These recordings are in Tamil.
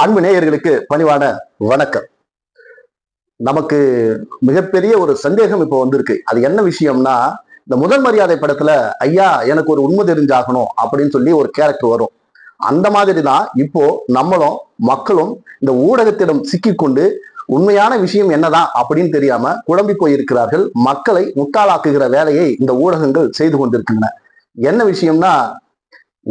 அன்பு நேயர்களுக்கு பணிவான வணக்கம். நமக்கு மிகப்பெரிய ஒரு சந்தேகம் இப்போ வந்திருக்கு. அது என்ன விஷயம்னா இந்த முதல் மரியாதை படத்துல ஐயா எனக்கு ஒரு உண்மை தெரிஞ்சாகணும் அப்படின்னு சொல்லி ஒரு கேரக்டர் வரும். அந்த மாதிரி தான் இப்போ நம்மளும் மக்களும் இந்த ஊடகத்திடம் சிக்கிக்கொண்டு உண்மையான விஷயம் என்னதான் அப்படின்னு தெரியாம குழம்பி போயிருக்கிறார்கள். மக்களை முட்டாளாக்குகிற வேலையை இந்த ஊடகங்கள் செய்து கொண்டிருக்கின்றன. என்ன விஷயம்னா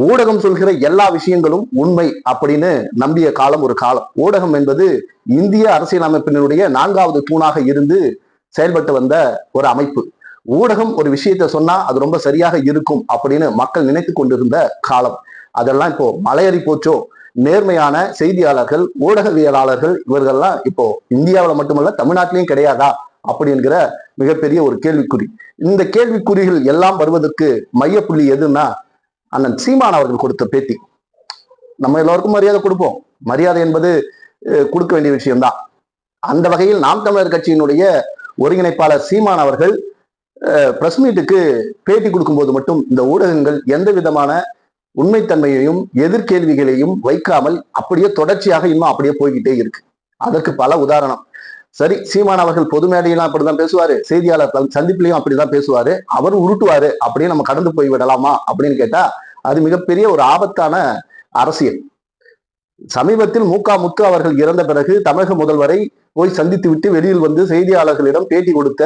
ஊடகம் சொல்கிற எல்லா விஷயங்களும் உண்மை அப்படின்னு நம்பிய காலம் ஒரு காலம். ஊடகம் என்பது இந்திய அரசியலமைப்பினுடைய நான்காவது தூணாக இருந்து செயல்பட்டு வந்த ஒரு அமைப்பு. ஊடகம் ஒரு விஷயத்த சொன்னா அது ரொம்ப சரியாக இருக்கும் அப்படின்னு மக்கள் நினைத்து கொண்டிருந்த காலம். அதெல்லாம் இப்போ மலையறி போச்சோ? நேர்மையான செய்தியாளர்கள் ஊடகவியலாளர்கள் இவர்கள்லாம் இப்போ இந்தியாவில் மட்டுமல்ல தமிழ்நாட்டிலையும் கிடையாதா? அப்படிங்கிற மிகப்பெரிய ஒரு கேள்விக்குறி. இந்த கேள்விக்குறிகள் எல்லாம் வருவதற்கு மையப்புள்ளி எதுன்னா அண்ணன் சீமான் அவர்கள் கொடுத்த பேட்டி நம்ம எல்லோருக்கும் மரியாதை கொடுப்போம். மரியாதை என்பது கொடுக்க வேண்டிய விஷயம்தான். அந்த வகையில் நாம் தமிழர் கட்சியினுடைய ஒருங்கிணைப்பாளர் சீமான் அவர்கள் பிரஸ் மீட்டுக்கு பேட்டி கொடுக்கும்போது மட்டும் இந்த ஊடகங்கள் எந்த விதமான உண்மைத்தன்மையையும் எதிர்கேள்விகளையும் வைக்காமல் அப்படியே தொடர்ச்சியாக இன்னும் அப்படியே போய்கிட்டே இருக்கு. அதற்கு பல உதாரணம். சரி சீமான் அவர்கள் பொது மேடையெல்லாம் அப்படிதான் பேசுவாரு. செய்தியாளர் சந்திப்புலையும் அப்படிதான் பேசுவாரு. அவர் உருட்டுவாரு. அப்படியே நம்ம கடந்து போய் விடலாமா அப்படின்னு கேட்டா அது மிகப்பெரிய ஒரு ஆபத்தான அரசியல். சமீபத்தில் மூகா முத்து அவர்கள் இறந்த பிறகு தமிழக முதல்வரை போய் சந்தித்து விட்டு வெளியில் வந்து செய்தியாளர்களிடம் பேட்டி கொடுத்த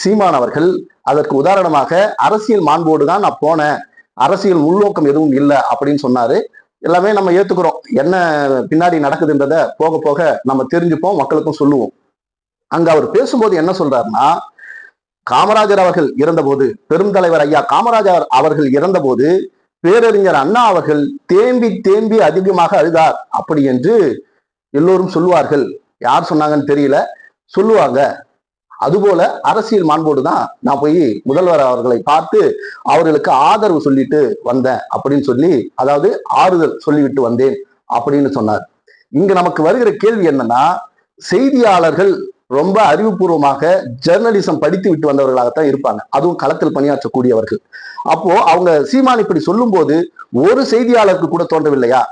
சீமான் அவர்கள் அதற்கு உதாரணமாக அரசியல் மாண்போடு தான் நான் போனேன். அரசியல் உள்நோக்கம் எதுவும் இல்லை அப்படின்னு சொன்னாரு. எல்லாமே நம்ம ஏத்துக்கிறோம். என்ன பின்னாடி நடக்குதுன்றத போக போக நம்ம தெரிஞ்சுப்போம் மக்களுக்கும் சொல்லுவோம். அங்க அவர் பேசும்போது என்ன சொல்றாருன்னா காமராஜர் அவர்கள் இறந்தபோது பெருந்தலைவர் ஐயா காமராஜர் அவர்கள் இறந்தபோது பேரறிஞர் அண்ணா அவர்கள் தேம்பி தேம்பி அதிகமாக அழுதார். அப்படி என்று எல்லோரும் சொல்லுவார்கள். யார் சொன்னாங்கன்னு தெரியல. சொல்லுவாங்க. அதுபோல அரசியல் மாண்போடு தான் நான் போய் முதல்வர் அவர்களை பார்த்து அவர்களுக்கு ஆதரவு சொல்லிட்டு வந்தேன் அப்படின்னு சொல்லி அதாவது ஆறுதல் சொல்லிவிட்டு வந்தேன் அப்படின்னு சொன்னார். இங்க நமக்கு வருகிற கேள்வி என்னன்னா செய்தியாளர்கள் ரொம்ப அறிவுபூர்வமாக ஜெர்னலிசம் படித்து விட்டு வந்தவர்களாகத்தான் இருப்பாங்க. அதுவும் களத்தில் பணியாற்றக்கூடியவர்கள். அப்போ அவங்க சீமான் இப்படி சொல்லும்போது ஒரு செய்தியாளருக்கு கூட தோன்றவில்லையா?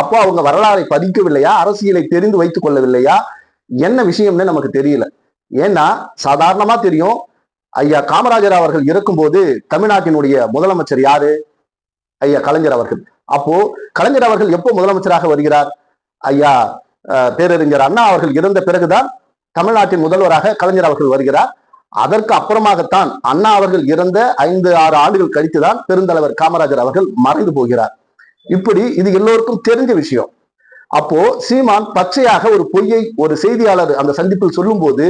அப்போ அவங்க வரலாறை பதிக்கவில்லையா? அரசியலை தெரிந்து வைத்துக் கொள்ளவில்லையா? என்ன விஷயம்னு நமக்கு தெரியல. ஏன்னா சாதாரணமா தெரியும். ஐயா காமராஜர் அவர்கள் இருக்கும்போது தமிழ்நாட்டினுடைய முதலமைச்சர் யாரு? ஐயா கலைஞர் அவர்கள். அப்போ கலைஞர் அவர்கள் எப்போ முதலமைச்சராக வருகிறார்? ஐயா பேரறிஞர் அண்ணா அவர்கள் இறந்த பிறகுதான் தமிழ்நாட்டின் முதல்வராக கலைஞர் அவர்கள் வருகிறார். அதற்கு அப்புறமாகத்தான் அண்ணா அவர்கள் இறந்த ஐந்து ஆறு ஆண்டுகள் கழித்துதான் பெருந்தலைவர் காமராஜர் அவர்கள் மறைந்து போகிறார். இப்படி இது எல்லோருக்கும் தெரிஞ்ச விஷயம். அப்போ சீமான் பச்சையாக ஒரு பொய்யை ஒரு செய்தியாளர் அந்த சந்திப்பில் சொல்லும்போது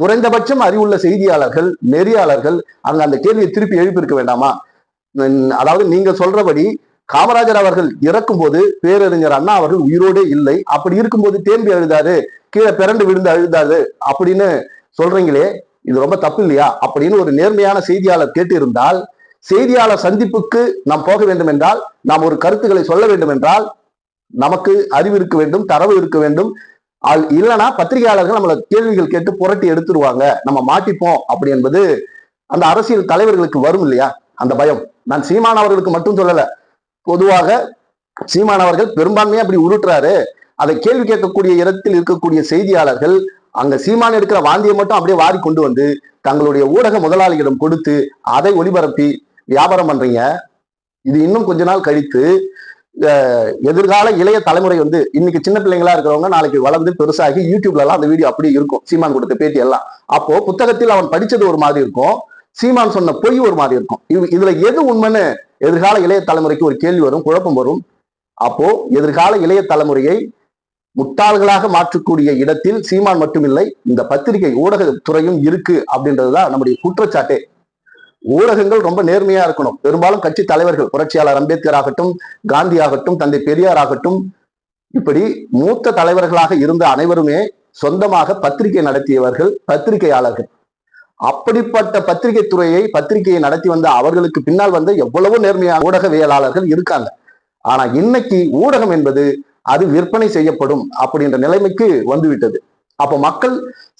குறைந்தபட்சம் அறிவுள்ள செய்தியாளர்கள் நெறியாளர்கள் அங்க அந்த கேள்வியை திருப்பி எழுப்பியிருக்க வேண்டாமா? அதாவது நீங்க சொல்றபடி காமராஜர் அவர்கள் இறக்கும்போது பேரறிஞர் அண்ணா அவர்கள் உயிரோடே இல்லை. அப்படி இருக்கும்போது தேம்பி அழுதாரு கீழே பிறண்டு விழுந்து அழுதாரு அப்படின்னு சொல்றீங்களே இது ரொம்ப தப்பு இல்லையா? அப்படின்னு ஒரு நேர்மையான செய்தியாளர் கேட்டு இருந்தால் செய்தியாளர் சந்திப்புக்கு நாம் போக வேண்டும் என்றால் நாம் ஒரு கருத்துக்களை சொல்ல வேண்டும் என்றால் நமக்கு அறிவு இருக்க வேண்டும் தரவு இருக்க வேண்டும். ஆள் இல்லைன்னா பத்திரிகையாளர்கள் நம்மள கேள்விகள் கேட்டு புரட்டி எடுத்துருவாங்க. நம்ம மாட்டிப்போம் அப்படி என்பது அந்த அரசியல் தலைவர்களுக்கு வரும் இல்லையா? அந்த பயம். நான் சீமான் அவர்களுக்கு மட்டும் சொல்லலை. பொதுவாக சீமான் அவர்கள் பெரும்பான்மையா அப்படி உருட்டுறாரு. அதை கேள்வி கேட்கக்கூடிய இடத்தில் இருக்கக்கூடிய செய்தியாளர்கள் அங்க சீமான் எடுக்கிற வாந்தியை மட்டும் அப்படியே வாரி கொண்டு வந்து தங்களுடைய ஊடக முதலாளிகளிடம் கொடுத்து அதை ஒளிபரப்பி வியாபாரம் பண்றீங்க. இது இன்னும் கொஞ்ச நாள் கழித்து எதிர்கால இளைய தலைமுறை வந்து இன்னைக்கு சின்ன பிள்ளைங்களா இருக்கிறவங்க நாளைக்கு வளர்ந்து பெருசாகி யூடியூப்ல எல்லாம் அந்த வீடியோ அப்படியே இருக்கும். சீமான் கொடுத்த பேட்டி எல்லாம். அப்போ புத்தகத்தில் அவன் படிச்சது ஒரு மாதிரி இருக்கும். சீமான் சொன்ன பொய் ஒரு மாதிரி இருக்கும். இது இதுல எது உண்மைன்னு எதிர்கால இளைய தலைமுறைக்கு ஒரு கேள்வி வரும் குழப்பம் வரும். அப்போ எதிர்கால இளைய தலைமுறையை முட்டாள்களாக மாற்றக்கூடிய இடத்தில் சீமான் மட்டுமில்லை இந்த பத்திரிகை ஊடகத்துறையும் இருக்கு அப்படின்றதுதான் நம்முடைய குற்றச்சாட்டே. ஊடகங்கள் ரொம்ப நேர்மையா இருக்கணும். பெரும்பாலும் கட்சி தலைவர்கள் புரட்சியாளர் அம்பேத்கர் ஆகட்டும் காந்தி ஆகட்டும் தந்தை பெரியார் ஆகட்டும் இப்படி மூத்த தலைவர்களாக இருந்த அனைவருமே சொந்தமாக பத்திரிகை நடத்தியவர்கள் பத்திரிகையாளர்கள். அப்படிப்பட்ட பத்திரிகை துறையை பத்திரிகையை நடத்தி வந்த அவர்களுக்கு பின்னால் வந்த எவ்வளவோ நேர்மையான ஊடகவியலாளர்கள் இருக்காங்க. ஆனா இன்னைக்கு ஊடகம் என்பது அது விற்பனை செய்யப்படும் அப்படின்ற நிலைமைக்கு வந்துவிட்டது. அப்ப மக்கள்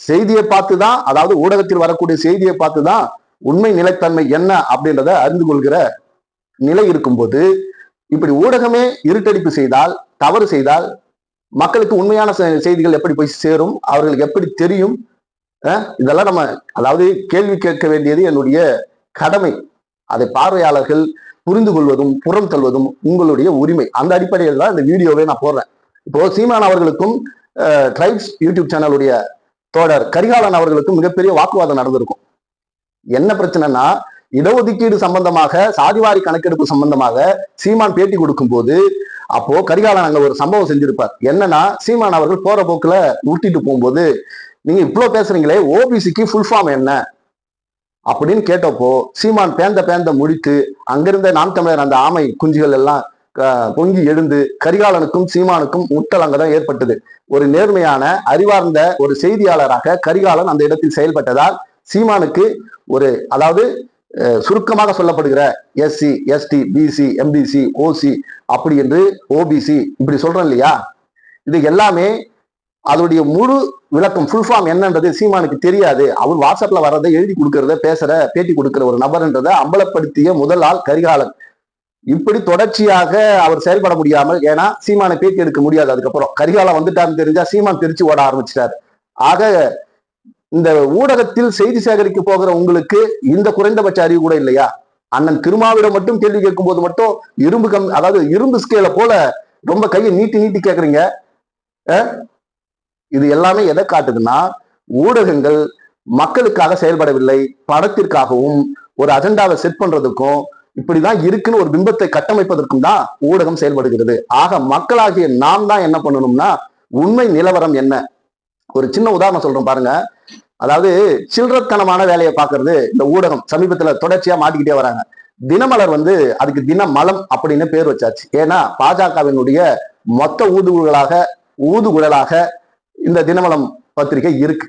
செய்தியை பார்த்து தான் அதாவது ஊடகத்தில் வரக்கூடிய செய்தியை பார்த்து தான் உண்மை நிலைத்தன்மை என்ன அப்படின்றத அறிந்து கொள்கிற நிலை இருக்கும்போது இப்படி ஊடகமே இருட்டடிப்பு செய்தால் தவறு செய்தால் மக்களுக்கு உண்மையான செய்திகள் எப்படி போய் சேரும் அவர்களுக்கு எப்படி தெரியும் இதெல்லாம் நம்ம அதாவது கேள்வி கேட்க வேண்டியது என்னுடைய கடமை. அதை பார்வையாளர்கள் புரிந்து கொள்வதும் புறம் தள்ளுவதும் உங்களுடைய உரிமை. அந்த அடிப்படையில் தான் இந்த வீடியோவை நான் போடுறேன். இப்போ சீமான் அவர்களுக்கும் ட்ரைப்ஸ் யூடியூப் சேனலுடைய தோழர் கரிகாலன் அவர்களுக்கும் மிகப்பெரிய வாக்குவாதம் நடந்திருக்கும். என்ன பிரச்சனைனா இடஒதுக்கீடு சம்பந்தமாக சாதிவாரி கணக்கெடுப்பு சம்பந்தமாக சீமான் பேட்டி கொடுக்கும்போது அப்போ கரிகாலன் அங்க ஒரு சம்பவம் செஞ்சிருப்பார். என்னன்னா சீமான் அவர்கள் போற போக்குல உருட்டிட்டு போகும்போது நீங்க இவ்வளவு பேசுறீங்களே ஓபிசிக்கு ஃபுல் ஃபார்ம் என்ன? அப்படின்னு கேட்டப்போ சீமான் பேந்த பேந்த முடித்து அங்கிருந்த நாம் தமிழர் அந்த ஆமை குஞ்சுகள் எல்லாம் பொங்கி எழுந்து கரிகாலனுக்கும் சீமானுக்கும் முட்டல் அங்கதான் ஏற்பட்டது. ஒரு நேர்மையான அறிவார்ந்த ஒரு செய்தியாளராக கரிகாலன் அந்த இடத்தில் செயல்பட்டதால் சீமானுக்கு ஒரு அதாவது சுருக்கமாக சொல்லப்படுகிற SC ST BC MBC OC அப்படி என்று ஓபிசி இப்படி சொல்றோம் இல்லையா? இது எல்லாமே அதனுடைய முழு விளக்கம் ஃபுல் ஃபார்ம் என்னன்றது சீமானுக்கு தெரியாது. அவர் வாட்ஸ்அப்ல வர்றதை எழுதி கொடுக்கறத பேசுற பேட்டி கொடுக்கிற ஒரு நபர்ன்றதை அம்பலப்படுத்திய முதல் ஆள் கரிகாலன். இப்படி தொடர்ச்சியாக அவர் செயல்பட முடியாமல் ஏன்னா சீமானை பேட்டி எடுக்க முடியாது அதுக்கப்புறம். கரிகாலம் வந்துட்டாருன்னு தெரிஞ்சா சீமான் தெரிச்சு ஓட ஆரம்பிச்சிட்டாரு. ஆக இந்த ஊடகத்தில் செய்தி சேகரிக்க போகிற உங்களுக்கு இந்த குறைந்தபட்ச அறிவு கூட இல்லையா? அண்ணன் திருமாவிடம் மட்டும் கேள்வி கேட்கும் போது மட்டும் இரும்பு கம் அதாவது இரும்பு ஸ்கேல போல ரொம்ப கையை நீட்டி நீட்டி கேக்குறீங்க. இது எல்லாமே எதை காட்டுதுன்னா ஊடகங்கள் மக்களுக்காக செயல்படவில்லை படத்திற்காகவும் ஒரு அஜெண்டாவை செட் பண்றதுக்கும் இப்படிதான் இருக்குன்னு ஒரு பிம்பத்தை கட்டமைப்பதற்கும் தான் ஊடகம் செயல்படுகிறது. ஆக மக்களாகிய நாம் தான் என்ன பண்ணணும்னா உண்மை நிலவரம் என்ன? ஒரு சின்ன உதாரணம் சொல்றேன் பாருங்க. அதாவது சில்லறத்தனமான வேலையை பார்க்கறது இந்த ஊடகம் சமீபத்தில் தொடர்ச்சியா மாட்டிக்கிட்டே வராங்க. தினமலர் வந்து அதுக்கு தினமலம் அப்படின்னு பேர் வச்சாச்சு. ஏன்னா பாஜகவினுடைய மொத்த ஊதுகுழலாக ஊதுகுழலாக இந்த தினமலம் பத்திரிகை இருக்கு.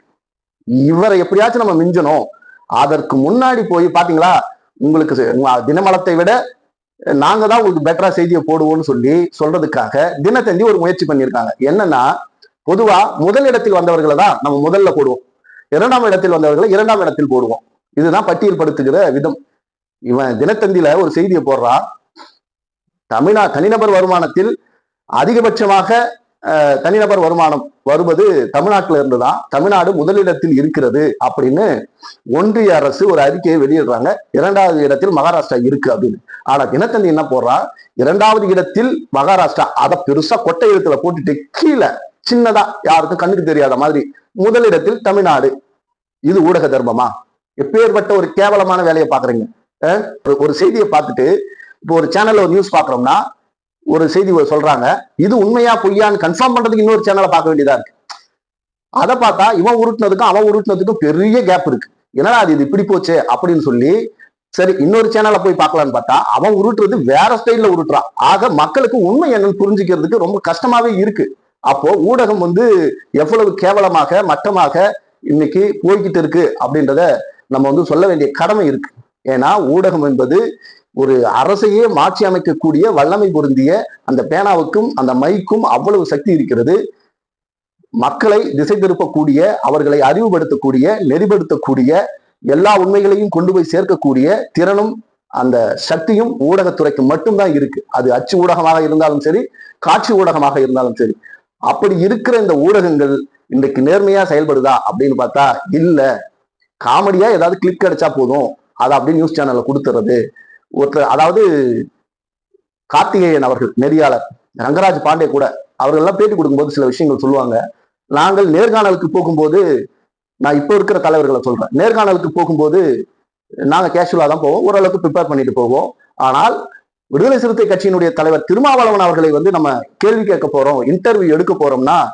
இவரை எப்படியாச்சும் நம்ம மிஞ்சணும். அதற்கு முன்னாடி போய் பாத்தீங்களா? உங்களுக்கு செ- தினமலத்தை விட நாங்க தான் உங்களுக்கு பெட்டரா செய்தியை போடுவோம்னு சொல்லி சொல்றதுக்காக தினத்தந்தி ஒரு முயற்சி பண்ணியிருக்காங்க. என்னன்னா பொதுவா முதலிடத்தில் வந்தவர்களை தான் நம்ம முதல்ல போடுவோம். இரண்டாம் இடத்தில் வந்தவர்களை இரண்டாம் இடத்தில் போடுவோம். இதுதான் பட்டியல்படுத்துகிற விதம். இவன் தினத்தந்தியில ஒரு செய்தியை போடுறான். தமிழ்நா தனிநபர் வருமானத்தில் அதிகபட்சமாக தனிநபர் வருமானம் வருவது தமிழ்நாட்டில இருந்துதான். தமிழ்நாடு முதலிடத்தில் இருக்கிறது அப்படின்னு ஒன்றிய அரசு ஒரு அறிக்கையை வெளியிடுறாங்க. இரண்டாவது இடத்தில் மகாராஷ்டிரா இருக்கு அப்படின்னு. ஆனா தினத்தந்தி என்ன போடுறா? இரண்டாவது இடத்தில் மகாராஷ்டிரா அதை பெருசா கொட்டை எழுத்துல போட்டுட்டு கீழே சின்னதா யாருக்கும் கண்ணுக்கு தெரியாத மாதிரி முதலிடத்தில் தமிழ்நாடு இது ஊடக தர்மமா? எப்பேற்பட்ட ஒரு கேவலமான வேலையை பாக்குறீங்க ஒரு- செய்தியை பார்த்துட்டு இப்போ ஒரு சேனல்ல ஒரு நியூஸ் பாக்குறோம்னா ஒரு செய்தி சொல்றாங்க இது உண்மையா பொய்யான்னு கன்ஃபார்ம் பண்றதுக்கு இன்னொரு சேனலை பார்க்க வேண்டியதா இருக்கு. அதை பார்த்தா இவன் உருட்டுனதுக்கும் அவன் உருட்டுனதுக்கும் பெரிய கேப் இருக்கு. என்னடா அது இது இப்படி போச்சு? அப்படின்னு சொல்லி சரி இன்னொரு சேனலை போய் பார்க்கலான்னு பார்த்தா அவன் உருட்டுறது வேற ஸ்டைல்ல உருட்டுறான். ஆக மக்களுக்கு உண்மை என்னன்னு புரிஞ்சுக்கிறதுக்கு ரொம்ப கஷ்டமாவே இருக்கு. அப்போ ஊடகம் வந்து எவ்வளவு கேவலமாக மட்டமாக இன்னைக்கு போய்கிட்டு இருக்கு அப்படின்றத நம்ம வந்து சொல்ல வேண்டிய கடமை இருக்கு. ஏன்னா ஊடகம் என்பது ஒரு அரசையே மாற்றி அமைக்கக்கூடிய வல்லமை பொருந்திய அந்த பேனாவுக்கும் அந்த மைக்கும் அவ்வளவு சக்தி இருக்கிறது. மக்களை திசை திருப்பக்கூடிய அவர்களை அறிவுபடுத்தக்கூடிய நெறிப்படுத்தக்கூடிய எல்லா உண்மைகளையும் கொண்டு போய் சேர்க்கக்கூடிய திறனும் அந்த சக்தியும் ஊடகத்துறைக்கு மட்டும்தான் இருக்கு. அது அச்சு ஊடகமாக இருந்தாலும் சரி காட்சி ஊடகமாக இருந்தாலும் சரி. அப்படி இருக்கிற இந்த ஊடகங்கள் இன்றைக்கு நேர்மையா செயல்படுதா அப்படின்னு பார்த்தா இல்ல. காமெடியா ஏதாவது கிளிக் அடிச்சா போதும். அதை அப்படியே நியூஸ் சேனல்ல கொடுத்துறது. ஒருத்தர் அதாவது கார்த்திகேயன் அவர்கள் நெறியாளர் ரங்கராஜ் பாண்டே கூட அவர்கள் எல்லாம் பேட்டி கொடுக்கும்போது சில விஷயங்கள் சொல்லுவாங்க. நாங்கள் நேர்காணலுக்கு போகும்போது நான் இப்போ இருக்கிற தலைவர்களை சொல்றேன். நேர்காணலுக்கு போகும்போது நாங்கள் கேஷுவலாக தான் போவோம். ஓரளவுக்கு ப்ரிப்பேர் பண்ணிட்டு போவோம். ஆனால் விடுதலை சிறுத்தை கட்சியினுடைய தலைவர் திருமாவளவன் அவர்களை வந்து நம்ம கேள்வி கேட்க போறோம் இன்டர்வியூ எடுக்க போறோம்னா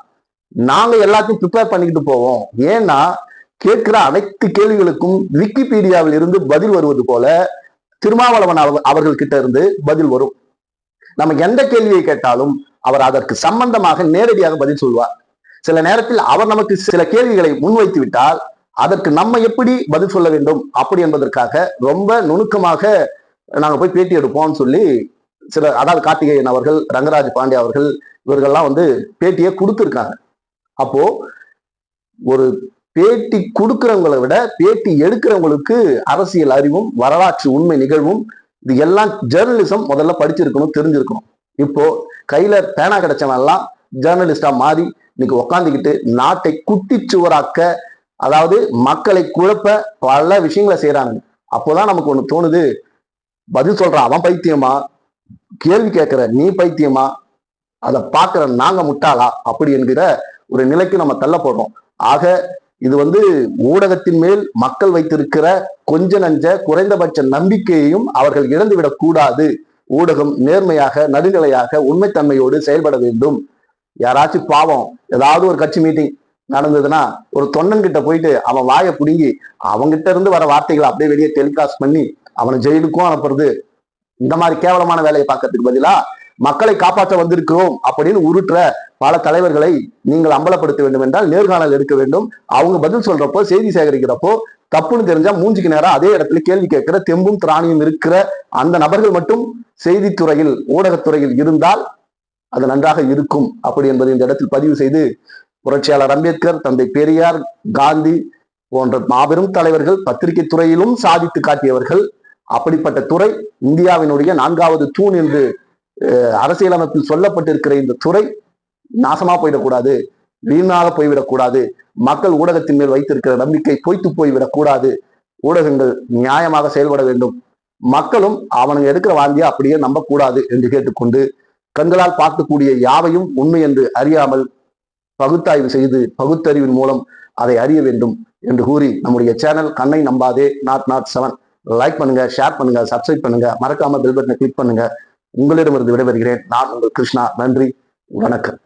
நாங்க எல்லாத்தையும் ப்ரிப்பேர் பண்ணிக்கிட்டு போவோம். ஏன்னா கேட்கிற அனைத்து கேள்விகளுக்கும் விக்கிபீடியாவில் இருந்து பதில் வருவது போல திருமாவளவன் அவ- அவர்கள் கிட்ட இருந்து பதில் வரும். நம்ம எந்த கேள்வியை கேட்டாலும் அவர் அதற்கு சம்பந்தமாக நேரடியாக பதில் சொல்வார். சில நேரத்தில் அவர் நமக்கு சில கேள்விகளை முன்வைத்து விட்டால் அதற்கு நம்ம எப்படி பதில் சொல்ல வேண்டும்? அப்படி என்பதற்காக ரொம்ப நுணுக்கமாக நாங்கள் போய் பேட்டி எடுப்போம்னு சொல்லி சில அதாவது கார்த்திகேயன் அவர்கள் ரங்கராஜ் பாண்டே அவர்கள் இவர்கள்லாம் வந்து பேட்டியை கொடுத்துருக்காங்க. அப்போ ஒரு பேட்டி கொடுக்கிறவங்களை விட பேட்டி எடுக்கிறவங்களுக்கு அரசியல் அறிவும் வரலாற்று உண்மை நிகழ்வும் இது எல்லாம் ஜேர்னலிசம் முதல்ல படிச்சிருக்கணும் தெரிஞ்சிருக்கணும். இப்போ கையில பேனா கிடைச்சவன்லாம் ஜேர்னலிஸ்டா மாறி இன்னைக்கு உக்காந்துக்கிட்டு நாட்டை குட்டிச்சுவராக்க அதாவது மக்களை குழப்ப பல விஷயங்களை செய்யறாங்க அப்போதான் நமக்கு ஒன்று தோணுது பதில் சொல்றான் அவன் பைத்தியமா? கேள்வி கேட்கிற நீ பைத்தியமா? அதை பார்க்குற நாங்க முட்டாளா? அப்படி என்கிற ஒரு நிலைக்கு நம்ம தள்ளப்படுறோம். ஆக இது வந்து ஊடகத்தின் மேல் மக்கள் வைத்திருக்கிற கொஞ்ச நஞ்ச குறைந்தபட்ச நம்பிக்கையையும் அவர்கள் இழந்துவிடக் கூடாது. ஊடகம் நேர்மையாக நடுநிலையாக உண்மைத்தன்மையோடு செயல்பட வேண்டும். யாராச்சும் பாவம் ஏதாவது ஒரு கட்சி மீட்டிங் நடந்ததுன்னா ஒரு தொண்டன் கிட்ட போயிட்டு அவன் வாயை புடுங்கி அவங்கிட்ட இருந்து வர வார்த்தைகளை அப்படியே வெளியே டெலிகாஸ்ட் பண்ணி அவனை ஜெயிலுக்கும் அனுப்புறது. இந்த மாதிரி கேவலமான வேலையை பார்க்கறதுக்கு பதிலா மக்களை காப்பாற்ற வந்திருக்கிறோம் அப்படின்னு உருட்டுற பல தலைவர்களை நீங்கள் அம்பலப்படுத்த வேண்டும் என்றால் நேர்காணல் எடுக்க வேண்டும். அவங்க பதில் சொல்றப்போ செய்தி சேகரிக்கிறப்போ தப்புன்னு தெரிஞ்சா மூஞ்சிக்கு நேரம் அதே இடத்துல கேள்வி கேட்கிற தெம்பும் திராணியும் இருக்கிற அந்த நபர்கள் மட்டும் செய்தித்துறையில் ஊடகத்துறையில் இருந்தால் அது நன்றாக இருக்கும் அப்படி என்பதை இந்த இடத்தில் பதிவு செய்து புரட்சியாளர் அம்பேத்கர் தந்தை பெரியார் காந்தி போன்ற மாபெரும் தலைவர்கள் பத்திரிகை துறையிலும் சாதித்து காட்டியவர்கள் அப்படிப்பட்ட துறை இந்தியாவினுடைய நான்காவது தூண் என்று அரசியலமைப்பில் சொல்லப்பட்டிருக்கிற இந்த துறை நாசமா போயிடக்கூடாது வீணாக போய்விடக்கூடாது மக்கள் ஊடகத்தின் மேல் வைத்திருக்கிற நம்பிக்கை பொய்த்து போய்விடக்கூடாது ஊடகங்கள் நியாயமாக செயல்பட வேண்டும். மக்களும் அவனுங்க எடுக்கிற வாந்தியை அப்படியே நம்பக்கூடாது என்று கேட்டுக்கொண்டு கண்களால் பார்க்கக்கூடிய யாவையும் உண்மை என்று அறியாமல் பகுத்தாய்வு செய்து பகுத்தறிவின் மூலம் அதை அறிய வேண்டும் என்று கூறி நம்முடைய சேனல் கண்ணை நம்பாதே நாட் நாட் செவன். லைக் பண்ணுங்க ஷேர் பண்ணுங்க சப்ஸ்கிரைப் பண்ணுங்க. மறக்காம பெல் பட்டனை கிளிக் பண்ணுங்க. உங்களிடமிருந்து விடைபெறுகிறேன். நான் உங்கள் கிருஷ்ணா. நன்றி. வணக்கம்.